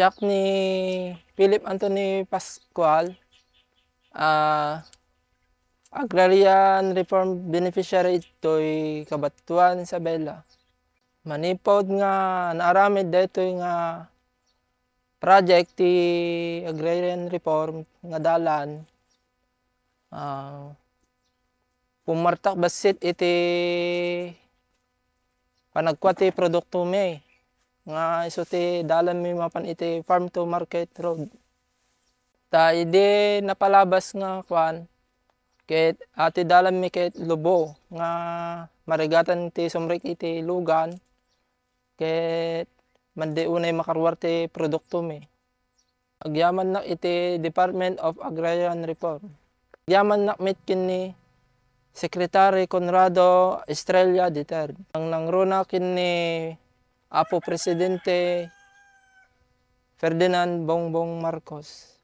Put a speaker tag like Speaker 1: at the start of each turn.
Speaker 1: siyak ni Philip Anthony Pascual, ah, Agrarian Reform Beneficiary ito'y kabatuan sa Bella. Manipod nga naaramid dito nga project ti Agrarian Reform nga dalan. Ah, pumartak basit iti panagkuha ti produkto mi nga iso ti dalan mi mapan iti farm to market road. Ta idi napalabas nga kwan ket ati dalan mi ket lubo nga marigatan ti sumrek iti lugan ket mandi unay makaruar ti produkto mi. Agyaman nak iti Department of Agrarian Reform. Agyaman nak met ken ni Secretary Conrado Estrella III. Ang nangruna ken ni Apo Presidente Ferdinand Bongbong Marcos.